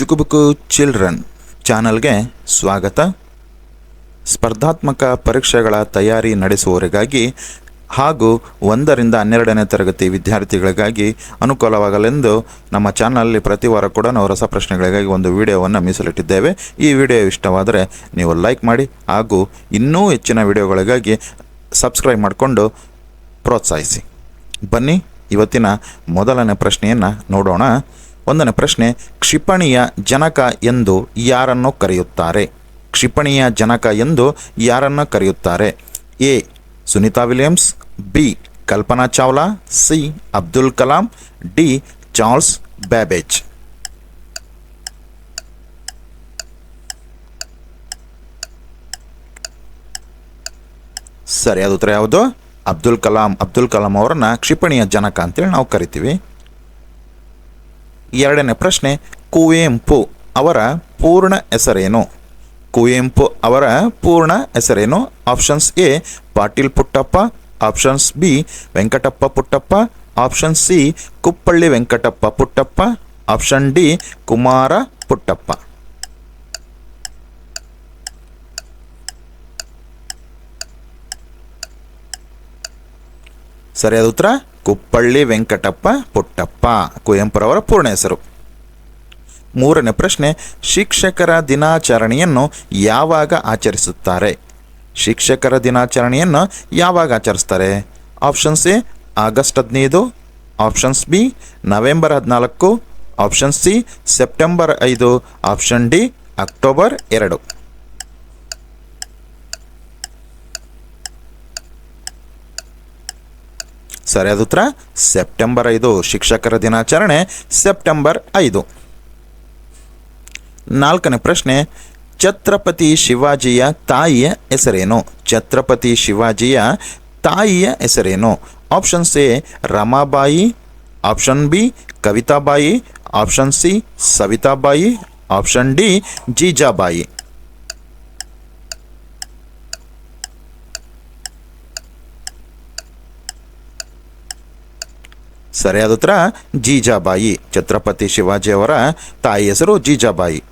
ಚುಕುಬುಕು children ಚಾನಲ್ಗೆ ಸ್ವಾಗತ. ಸ್ಪರ್ಧಾತ್ಮಕ ಪರೀಕ್ಷೆಗಳ ತಯಾರಿ ನಡೆಸುವವರಿಗಾಗಿ ಹಾಗೂ ಒಂದರಿಂದ ಹನ್ನೆರಡನೇ ತರಗತಿ ವಿದ್ಯಾರ್ಥಿಗಳಿಗಾಗಿ ಅನುಕೂಲವಾಗಲೆಂದು ನಮ್ಮ ಚಾನಲಲ್ಲಿ ಪ್ರತಿ ವಾರ ಕೂಡ ನಾವು ರಸಪ್ರಶ್ನೆಗಳಿಗಾಗಿ ಒಂದು ವಿಡಿಯೋವನ್ನು ಮೀಸಲಿಟ್ಟಿದ್ದೇವೆ. ಈ ವಿಡಿಯೋ ಇಷ್ಟವಾದರೆ ನೀವು ಲೈಕ್ ಮಾಡಿ ಹಾಗೂ ಇನ್ನೂ ಹೆಚ್ಚಿನ ವಿಡಿಯೋಗಳಿಗಾಗಿ ಸಬ್ಸ್ಕ್ರೈಬ್ ಮಾಡಿಕೊಂಡು ಪ್ರೋತ್ಸಾಹಿಸಿ. ಬನ್ನಿ, ಇವತ್ತಿನ ಮೊದಲನೇ ಪ್ರಶ್ನೆಯನ್ನು ನೋಡೋಣ. ಒಂದನೇ ಪ್ರಶ್ನೆ, ಕ್ಷಿಪಣಿಯ ಜನಕ ಎಂದು ಯಾರನ್ನು ಕರೆಯುತ್ತಾರೆ? ಕ್ಷಿಪಣಿಯ ಜನಕ ಎಂದು ಯಾರನ್ನು ಕರೆಯುತ್ತಾರೆ? A, Sunita Williams, B, Kalpana Chawla, C, Abdul Kalam, D, Charles Babbage. ಸರಿಯಾದ ಉತ್ತರ ಯಾವುದು? ಅಬ್ದುಲ್ ಕಲಾಂ ಅಬ್ದುಲ್ ಕಲಾಂ ಅವರನ್ನ ಕ್ಷಿಪಣಿಯ ಜನಕ ಅಂತೇಳಿ ನಾವು ಕರಿತೀವಿ. ಎರಡನೇ ಪ್ರಶ್ನೆ, ಕುವೆಂಪು ಅವರ ಪೂರ್ಣ ಹೆಸರೇನು? ಕುವೆಂಪು ಅವರ ಪೂರ್ಣ ಹೆಸರೇನು? Options A Patil Puttappa options B Venkatappa Puttappa. Option C Kuppalli Venkatappa Puttappa. Option D Kumara Puttappa. ಸರಿಯಾದ ಉತ್ತರ? ಕುಪ್ಪಳ್ಳಿ ವೆಂಕಟಪ್ಪ ಪುಟ್ಟಪ್ಪ. ಕುವೆಂಪುರವರ ಪೂರ್ಣ ಹೆಸರು. ಮೂರನೇ ಪ್ರಶ್ನೆ, ಶಿಕ್ಷಕರ ದಿನಾಚರಣೆಯನ್ನು ಯಾವಾಗ ಆಚರಿಸುತ್ತಾರೆ? ಶಿಕ್ಷಕರ ದಿನಾಚರಣೆಯನ್ನು ಯಾವಾಗ ಆಚರಿಸ್ತಾರೆ? ಆಪ್ಷನ್ಸ್ ಎ ಆಗಸ್ಟ್ ಹದಿನೈದು. ಆಪ್ಷನ್ಸ್ ಬಿ, ನವೆಂಬರ್ ಹದಿನಾಲ್ಕು. ಆಪ್ಷನ್ ಸಿ, ಸೆಪ್ಟೆಂಬರ್ ಐದು. ಆಪ್ಷನ್ ಡಿ, ಅಕ್ಟೋಬರ್ ಎರಡು. ಸರಿಯಾದ ಉತ್ತರ, ಸೆಪ್ಟೆಂಬರ್ ಐದು, ಶಿಕ್ಷಕರ ದಿನಾಚರಣೆ, ಸೆಪ್ಟೆಂಬರ್ ಐದು. ನಾಲ್ಕನೇ ಪ್ರಶ್ನೆ, ಛತ್ರಪತಿ ಶಿವಾಜಿಯ ತಾಯಿಯ ಹೆಸರೇನು? ಛತ್ರಪತಿ ಶಿವಾಜಿಯ ತಾಯಿಯ ಹೆಸರೇನು? Options A, Ramabai, option B, Kavitabai, option C, Savitabai, option D, Jijabai. ಸರಿಯಾದ ಉತ್ತರ, ಜೀಜಾಬಾಯಿ, ಛತ್ರಪತಿ ಶಿವಾಜಿಯವರ ತಾಯಿ ಹೆಸರು ಜೀಜಾಬಾಯಿ.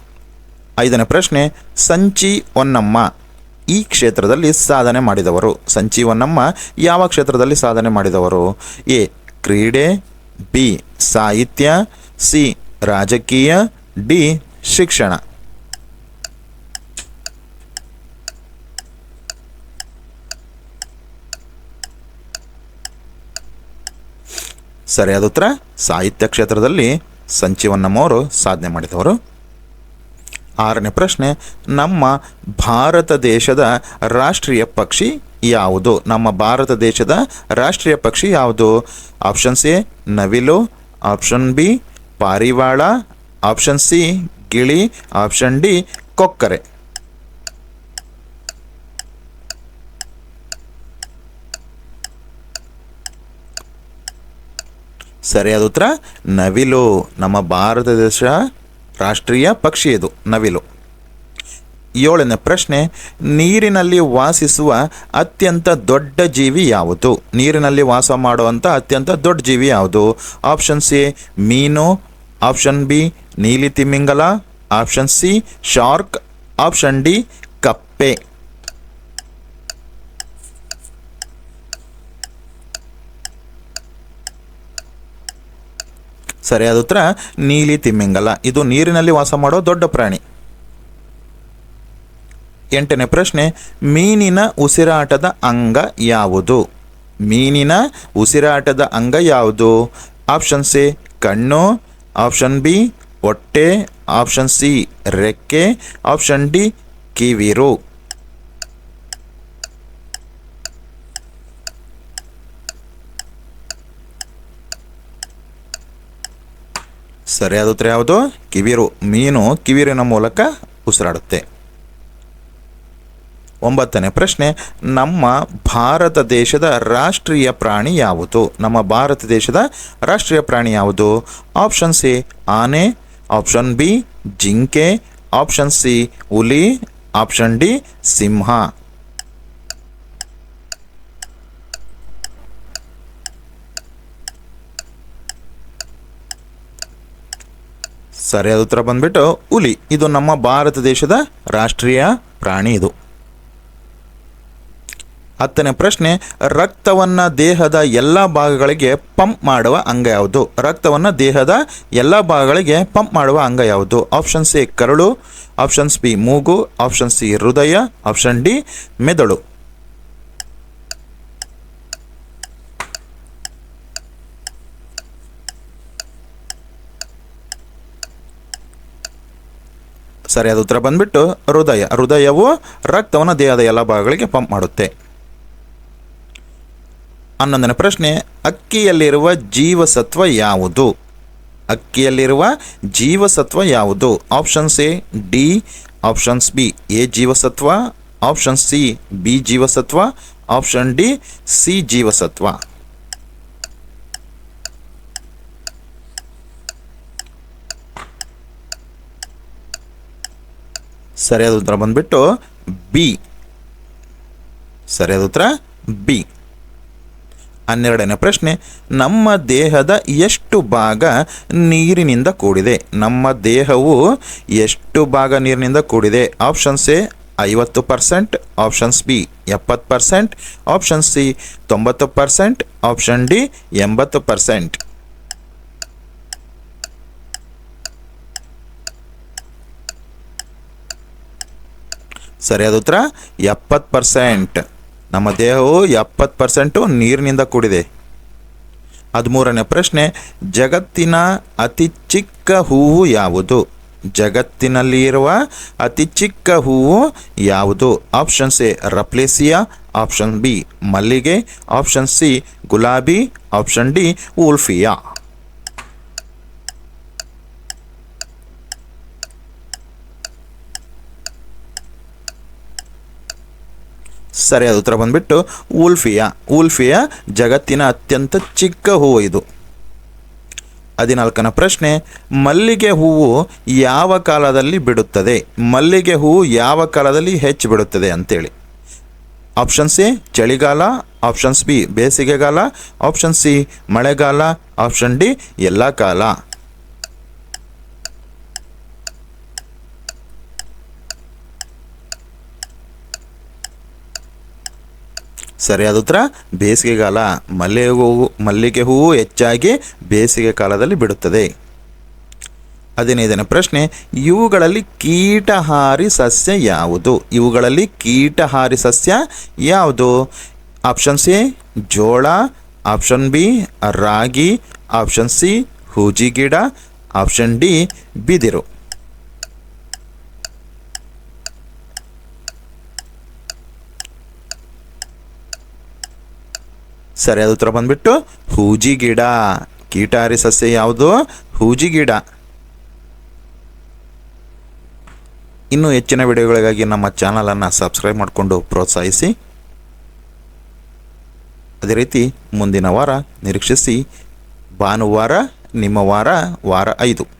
ಐದನೇ ಪ್ರಶ್ನೆ, ಸಂಚಿ ಹೊನ್ನಮ್ಮ ಈ ಕ್ಷೇತ್ರದಲ್ಲಿ ಸಾಧನೆ ಮಾಡಿದವರು. ಸಂಚಿ ಹೊನ್ನಮ್ಮ ಯಾವ ಕ್ಷೇತ್ರದಲ್ಲಿ ಸಾಧನೆ ಮಾಡಿದವರು? ಎ, ಕ್ರೀಡೆ, ಬಿ, ಸಾಹಿತ್ಯ, ಸಿ, ರಾಜಕೀಯ, ಡಿ, ಶಿಕ್ಷಣ. ಸರಿಯಾದ ಉತ್ತರ, ಸಾಹಿತ್ಯ ಕ್ಷೇತ್ರದಲ್ಲಿ ಸಂಚಿವನ್ನಮ್ಮವರು ಸಾಧನೆ ಮಾಡಿದವರು. ಆರನೇ ಪ್ರಶ್ನೆ, ನಮ್ಮ ಭಾರತ ದೇಶದ ರಾಷ್ಟ್ರೀಯ ಪಕ್ಷಿ ಯಾವುದು? ನಮ್ಮ ಭಾರತ ದೇಶದ ರಾಷ್ಟ್ರೀಯ ಪಕ್ಷಿ ಯಾವುದು? ಆಪ್ಷನ್ ಸಿ, ನವಿಲು, ಆಪ್ಷನ್ ಬಿ, ಪಾರಿವಾಳ, ಆಪ್ಷನ್ ಸಿ, ಗಿಳಿ, ಆಪ್ಷನ್ ಡಿ, ಕೊಕ್ಕರೆ. ಸರಿಯಾದ ಉತ್ತರ. ನವಿಲು, ನಮ್ಮ ಭಾರತ ದೇಶ ರಾಷ್ಟ್ರೀಯ ಪಕ್ಷಿ ಇದು, ನವಿಲು. ಏಳನೇ ಪ್ರಶ್ನೆ, ನೀರಿನಲ್ಲಿ ವಾಸಿಸುವ ಅತ್ಯಂತ ದೊಡ್ಡ ಜೀವಿ ಯಾವುದು? ನೀರಿನಲ್ಲಿ ವಾಸ ಮಾಡುವಂಥ ಅತ್ಯಂತ ದೊಡ್ಡ ಜೀವಿ ಯಾವುದು? ಆಪ್ಷನ್ ಸಿ, ಮೀನು. ಆಪ್ಷನ್ ಬಿ, ನೀಲಿ ತಿಮಿಂಗಲ. Option C, shark. Option D, ಕಪ್ಪೆ. ಸರಿಯಾದ ಉತ್ತರ, ನೀಲಿ ತಿಮ್ಮಿಂಗಲ. ಇದು ನೀರಿನಲ್ಲಿ ವಾಸ ಮಾಡೋ ದೊಡ್ಡ ಪ್ರಾಣಿ. ಎಂಟನೇ ಪ್ರಶ್ನೆ, ಮೀನಿನ ಉಸಿರಾಟದ ಅಂಗ ಯಾವುದು? ಮೀನಿನ ಉಸಿರಾಟದ ಅಂಗ ಯಾವುದು? ಆಪ್ಷನ್ ಸಿ, ಕಣ್ಣು. ಆಪ್ಷನ್ ಬಿ, ಹೊಟ್ಟೆ. ಆಪ್ಷನ್ ಸಿ, ರೆಕ್ಕೆ. ಆಪ್ಷನ್ ಡಿ, ಕಿವಿರು. ಸರಿಯಾದ ಉತ್ತರ ಯಾವುದು? ಕಿವಿರು ಮೀನು ಕಿವಿರಿನ ಮೂಲಕ ಉಸಿರಾಡುತ್ತೆ. ಒಂಬತ್ತನೇ ಪ್ರಶ್ನೆ, ನಮ್ಮ ಭಾರತ ದೇಶದ ರಾಷ್ಟ್ರೀಯ ಪ್ರಾಣಿ ಯಾವುದು? ನಮ್ಮ ಭಾರತ ದೇಶದ ರಾಷ್ಟ್ರೀಯ ಪ್ರಾಣಿ ಯಾವುದು? ಆಪ್ಷನ್ ಸಿ, ಆನೆ, ಆಪ್ಷನ್ ಬಿ, ಜಿಂಕೆ, ಆಪ್ಷನ್ ಸಿ, ಹುಲಿ, ಆಪ್ಷನ್ ಡಿ, ಸಿಂಹ. ಸರಿಯಾದ ಉತ್ತರ ಬಂದ್ಬಿಟ್ಟು ಹುಲಿ. ಇದು ನಮ್ಮ ಭಾರತ ದೇಶದ ರಾಷ್ಟ್ರೀಯ ಪ್ರಾಣಿ ಇದು. ಹತ್ತನೇ ಪ್ರಶ್ನೆ, ರಕ್ತವನ್ನು ದೇಹದ ಎಲ್ಲ ಭಾಗಗಳಿಗೆ ಪಂಪ್ ಮಾಡುವ ಅಂಗ ಯಾವುದು? ರಕ್ತವನ್ನು ದೇಹದ ಎಲ್ಲ ಭಾಗಗಳಿಗೆ ಪಂಪ್ ಮಾಡುವ ಅಂಗ ಯಾವುದು? ಆಪ್ಷನ್ ಎ ಕರಳು ಆಪ್ಷನ್ಸ್ ಬಿ ಮೂಗು, ಆಪ್ಷನ್ ಸಿ ಹೃದಯ, ಆಪ್ಷನ್ ಡಿ ಮೆದುಳು. ಸರಿಯಾದ ಉತ್ತರ ಬಂದ್ಬಿಟ್ಟು ಹೃದಯ. ಹೃದಯವು ರಕ್ತವನ್ನು ದೇಹದ ಎಲ್ಲ ಭಾಗಗಳಿಗೆ ಪಂಪ್ ಮಾಡುತ್ತೆ. ಹನ್ನೊಂದನೇ ಪ್ರಶ್ನೆ, ಅಕ್ಕಿಯಲ್ಲಿರುವ ಜೀವಸತ್ವ ಯಾವುದು? ಅಕ್ಕಿಯಲ್ಲಿರುವ ಜೀವಸತ್ವ ಯಾವುದು? Options A D. Options B, A ಜೀವಸತ್ವ. ಆಪ್ಷನ್ ಸಿ, ಬಿ ಜೀವಸತ್ವ. ಆಪ್ಷನ್ ಡಿ, ಸಿ ಜೀವಸತ್ವ. ಸರಿಯಾದ ಉತ್ತರ ಬಂದ್ಬಿಟ್ಟು ಬಿ. ಸರಿಯಾದ ಉತ್ತರ ಬಿ. ಹನ್ನೆರಡನೇ ಪ್ರಶ್ನೆ, ನಮ್ಮ ದೇಹದ ಎಷ್ಟು ಭಾಗ ನೀರಿನಿಂದ ಕೂಡಿದೆ? ನಮ್ಮ ದೇಹವು ಎಷ್ಟು ಭಾಗ ನೀರಿನಿಂದ ಕೂಡಿದೆ? ಆಪ್ಷನ್ಸ್ ಎ, ಐವತ್ತು ಪರ್ಸೆಂಟ್, ಆಪ್ಷನ್ಸ್ ಬಿ, ಎಪ್ಪತ್ತು ಪರ್ಸೆಂಟ್ ಆಪ್ಷನ್ ಸಿ, ತೊಂಬತ್ತು ಪರ್ಸೆಂಟ್, ಆಪ್ಷನ್ ಡಿ, ಎಂಬತ್ತು ಪರ್ಸೆಂಟ್. ಸರಿಯಾದ ಉತ್ತರ? ಎಪ್ಪತ್ತು ಪರ್ಸೆಂಟ್ ನಮ್ಮ ದೇಹವು ಎಪ್ಪತ್ತು ಪರ್ಸೆಂಟು ನೀರಿನಿಂದ ಕೂಡಿದೆ. ಹದಿಮೂರನೇ ಪ್ರಶ್ನೆ, ಜಗತ್ತಿನ ಅತಿ ಚಿಕ್ಕ ಹೂವು ಯಾವುದು? ಜಗತ್ತಿನಲ್ಲಿ ಇರುವ ಅತಿ ಚಿಕ್ಕ ಹೂವು ಯಾವುದು? Options A, rafflesia. Option B, ಮಲ್ಲಿಗೆ. ಆಪ್ಷನ್ ಸಿ, ಗುಲಾಬಿ. Option D, wolffia. ಸರಿಯಾದ ಉತ್ತರ ಬಂದ್ಬಿಟ್ಟು ಉಲ್ಫಿಯಾ. ಉಲ್ಫಿಯಾ ಜಗತ್ತಿನ ಅತ್ಯಂತ ಚಿಕ್ಕ ಹೂವು ಇದು. ಹದಿನಾಲ್ಕನ ಪ್ರಶ್ನೆ, ಮಲ್ಲಿಗೆ ಹೂವು ಯಾವ ಕಾಲದಲ್ಲಿ ಬಿಡುತ್ತದೆ? ಮಲ್ಲಿಗೆ ಹೂವು ಯಾವ ಕಾಲದಲ್ಲಿ ಹೆಚ್ಚು ಬಿಡುತ್ತದೆ ಅಂತೇಳಿ. ಆಪ್ಷನ್ ಸಿ, ಚಳಿಗಾಲ ಆಪ್ಷನ್ಸ್ ಬಿ, ಬೇಸಿಗೆಗಾಲ, ಆಪ್ಷನ್ ಸಿ, ಮಳೆಗಾಲ, ಆಪ್ಷನ್ ಡಿ, ಎಲ್ಲ ಕಾಲ. ಸರಿಯಾದ ಉತ್ತರ, ಬೇಸಿಗೆಗಾಲ ಮಲ್ಲಿಗೆ ಹೂವು ಮಲ್ಲಿಗೆ ಹೂವು ಹೆಚ್ಚಾಗಿ ಬೇಸಿಗೆ ಕಾಲದಲ್ಲಿ ಬಿಡುತ್ತದೆ. ಹದಿನೈದನೇ ಪ್ರಶ್ನೆ, ಇವುಗಳಲ್ಲಿ ಕೀಟಹಾರಿ ಸಸ್ಯ ಯಾವುದು? ಇವುಗಳಲ್ಲಿ ಕೀಟಹಾರಿ ಸಸ್ಯ ಯಾವುದು? ಆಪ್ಷನ್ ಸಿ ಜೋಳ. ಆಪ್ಷನ್ ಬಿ ರಾಗಿ. ಆಪ್ಷನ್ ಸಿ ಹೂಜಿ ಗಿಡ ಆಪ್ಷನ್ ಡಿ ಬಿದಿರು. ಸರಿಯಾದ ಉತ್ತರ ಬಂದ್ಬಿಟ್ಟು ಹೂಜಿ ಗಿಡ. ಕೀಟಾರಿ ಸಸ್ಯ ಯಾವುದು? ಹೂಜಿ ಗಿಡ. ಇನ್ನೂ ಹೆಚ್ಚಿನ ವಿಡಿಯೋಗಳಿಗಾಗಿ ನಮ್ಮ ಚಾನಲನ್ನು ಸಬ್ಸ್ಕ್ರೈಬ್ ಮಾಡಿಕೊಂಡು ಪ್ರೋತ್ಸಾಹಿಸಿ. ಅದೇ ರೀತಿ ಮುಂದಿನ ವಾರ ನಿರೀಕ್ಷಿಸಿ. ಭಾನುವಾರ, ನಿಮ್ಮ ವಾರ ವಾರ ಐದು.